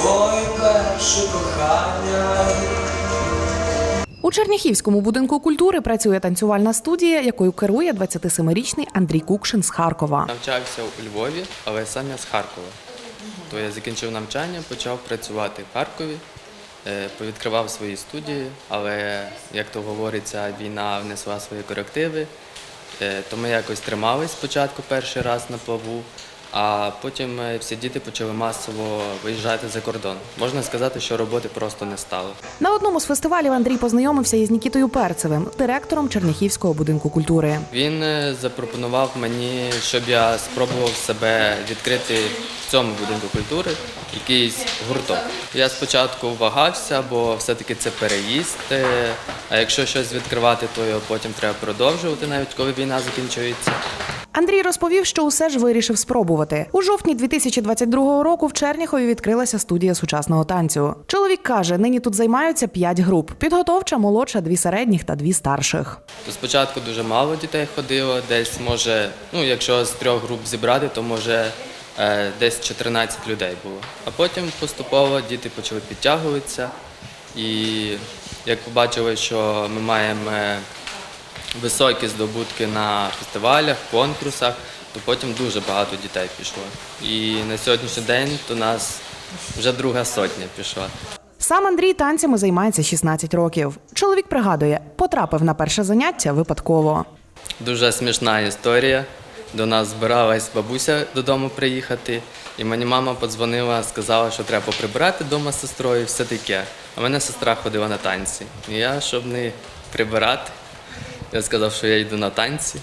своє перше кохання. У Черняхівському будинку культури працює танцювальна студія, якою керує 27-річний Андрій Кукшин з Харкова. Навчався у Львові, але сам я з Харкова. То я закінчив навчання, почав працювати в Харкові, е, повідкривав свої студії, але, як то говориться, війна внесла свої корективи. Е, То ми якось тримались спочатку перший раз на плаву, а потім е, всі діти почали масово виїжджати за кордон. Можна сказати, що роботи просто не стало. На одному з фестивалів Андрій познайомився із Нікітою Перцевим, директором Черняхівського будинку культури. Він е, запропонував мені, щоб я спробував себе відкрити в цьому будинку культури якийсь гурток. Я спочатку вагався, бо все-таки це переїзд. е, А якщо щось відкривати, то його потім треба продовжувати, навіть коли війна закінчується. Андрій розповів, що усе ж вирішив спробувати. У жовтні 2022 року в Черніхові відкрилася студія сучасного танцю. Чоловік каже, нині тут займаються п'ять груп: підготовча, молодша, дві середніх та дві старших. Спочатку дуже мало дітей ходило, десь може, ну якщо з трьох груп зібрати, то може е, десь 14 людей було. А потім поступово діти почали підтягуватися. І як побачили, що ми маємо е, високі здобутки на фестивалях, конкурсах, то потім дуже багато дітей пішло. І на сьогоднішній день то нас вже друга сотня пішла. Сам Андрій танцями займається 16 років. Чоловік пригадує, потрапив на перше заняття випадково. Дуже смішна історія. До нас збиралась бабуся додому приїхати, і мені мама подзвонила, сказала, що треба прибирати вдома з сестрою, все таке. А мене сестра ходила на танці. І я, щоб не прибирати, я сказав, що я йду на танці.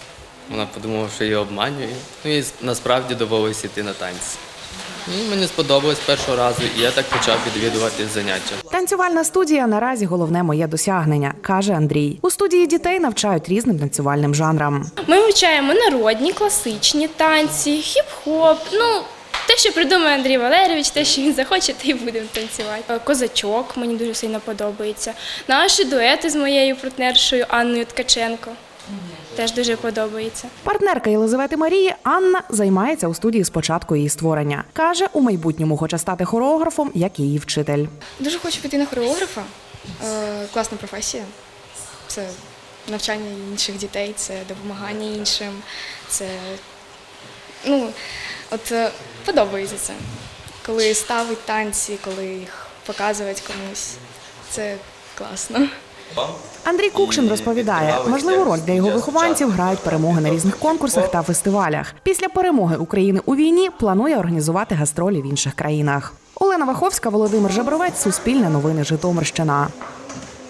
Вона подумала, що я її обманюю. Ну і насправді довелося йти на танці. І мені сподобалось першого разу, і я так почав відвідувати заняття. Танцювальна студія наразі головне моє досягнення, каже Андрій. У студії дітей навчають різним танцювальним жанрам. Ми вивчаємо народні, класичні танці, хіп-хоп. Ну, те, що придумає Андрій Валерійович, те, що він захоче, те й будемо танцювати. Е, Козачок мені дуже сильно подобається. Наші дуети з моєю партнершою Анною Ткаченко. Теж дуже подобається. Партнерка Єлизавети Марії Анна займається у студії з початку її створення. каже, у майбутньому хоче стати хореографом, як її вчитель. Дуже хочу піти на хореографа. Е, класна професія. Це навчання інших дітей, це допомагання іншим. Це ну, от е, подобається це. Коли ставить танці, коли їх показують комусь. Це класно. Андрій Кукшин розповідає, важливу роль для його вихованців грають перемоги на різних конкурсах та фестивалях. Після перемоги України у війні планує організувати гастролі в інших країнах. Олена Ваховська, Володимир Жабровець, Суспільне новини Житомирщина.